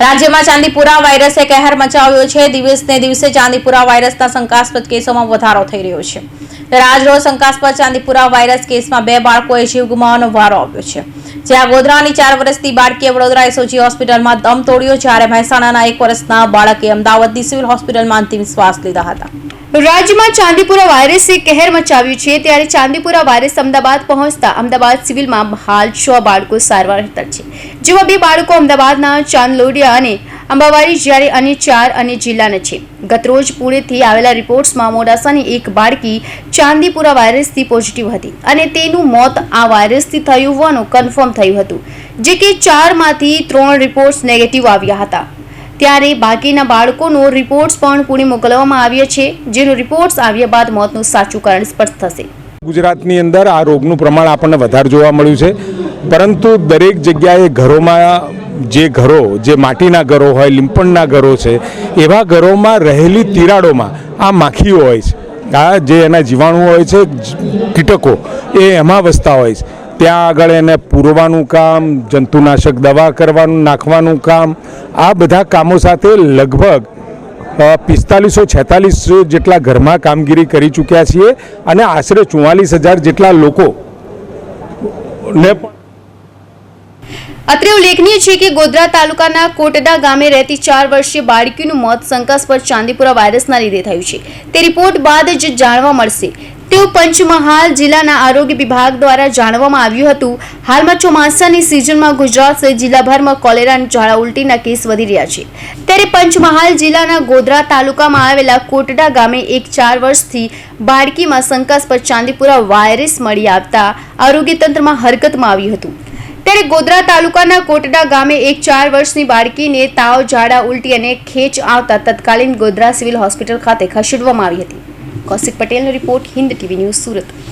રાજ્યમાં ચાંદીપુરા વાયરસે કહેર મચાવ્યો છે. દિવસને દિવસે ચાંદીપુરા વાયરસના શંકાસ્પદ કેસોમાં વધારો થઈ રહ્યો છે. ત્યારે શંકાસ્પદ ચાંદીપુરા વાયરસ કેસમાં બે બાળકોએ જીવ ગુમાવવાનો વારો આવ્યો છે. જ્યાં ગોધરાની ચાર વર્ષની બાળકીએ વડોદરા એસઓજી હોસ્પિટલમાં દમ તોડ્યો જ્યારે મહેસાણાના એક વર્ષના બાળકે અમદાવાદની સિવિલ હોસ્પિટલમાં અંતિમ શ્વાસ લીધા હતા. રાજ્યમાં ચાંદીપુરા વાયરસે કહેર મચાવ્યું છે ત્યારે ચાંદીપુરા વાયરસ અમદાવાદ પહોંચતા અમદાવાદ સિવિલમાં હાલ છ બાળકો સારવાર હેઠળ છે. જેમાં બે બાળકો અમદાવાદના ચાંદલોડિયા અને અંબાવાડી જ્યારે અન્ય ચાર અન્ય જિલ્લાના છે. ગતરોજ પુણેથી આવેલા રિપોર્ટ્સમાં મોડાસાની એક બાળકી ચાંદીપુરા વાયરસથી પોઝિટિવ હતી અને તેનું મોત આ વાયરસથી થયું હોવાનું કન્ફર્મ થયું હતું, જે કે ચારમાંથી ત્રણ રિપોર્ટ્સ નેગેટિવ આવ્યા હતા. ત્યારે બાકીના બાળકોનો રિપોર્ટ્સ પણ પુણે મોકલવામાં આવ્યા છે, જેનો રિપોર્ટ્સ આવ્યા બાદ મોતનું સાચું કારણ સ્પષ્ટ થશે. ગુજરાતની અંદર આ રોગનું પ્રમાણ આપણને વધારે જોવા મળ્યું છે. પરંતુ દરેક જગ્યાએ ઘરોમાં જે ઘરો, જે માટીના ઘરો હોય, લીંપણના ઘરો છે, એવા ઘરોમાં રહેલી તિરાડોમાં આ માખીઓ હોય છે. આ જે એના જીવાણુઓ હોય છે, કીટકો, એ એમાં વસતા હોય છે. ત્યાં આગળ એને પૂરવાનું કામ, જંતુનાશક દવા કરવાનું, નાખવાનું કામ, આ બધા કામો સાથે લગભગ પિસ્તાલીસો છેતાલીસ જેટલા ઘરમાં કામગીરી કરી ચૂક્યા છીએ અને આશરે ચુમ્માલીસ હજાર જેટલા લોકો ને પણ અત્રે ઉલ્લેખનીય છે કે ગોધરા તાલુકાના કોટડા ગામે રહેતી ચાર વર્ષીય બાળકીનું મોત શંકાસ્પદ ચાંદીપુરા વાયરસના લીધે થયું છે. તે રિપોર્ટ બાદ જ જાણવા મળશે. તેવું પંચમહાલ જિલ્લાના આરોગ્ય વિભાગ દ્વારા જાણવામાં આવ્યું હતું. હાલમાં ચોમાસાની સિઝનમાં ગુજરાત સહિત જિલ્લાભરમાં કોલેરા અને ઝાડા ઉલટીના કેસ વધી રહ્યા છે. ત્યારે પંચમહાલ જિલ્લાના ગોધરા તાલુકામાં આવેલા કોટડા ગામે એક ચાર વર્ષથી બાળકીમાં શંકાસ્પદ ચાંદીપુરા વાયરસ મળી આવતા આરોગ્ય તંત્રમાં હરકતમાં આવ્યું હતું. ત્યારે ગોધરા તાલુકાના કોટડા ગામે એક ચાર વર્ષની બાળકીને તાવ, ઝાડા, ઉલટી અને ખેંચ આવતા તત્કાલીન ગોધરા સિવિલ હોસ્પિટલ ખાતે ખસેડવામાં આવી હતી. કૌશિક પટેલનો report Hind TV news Surat.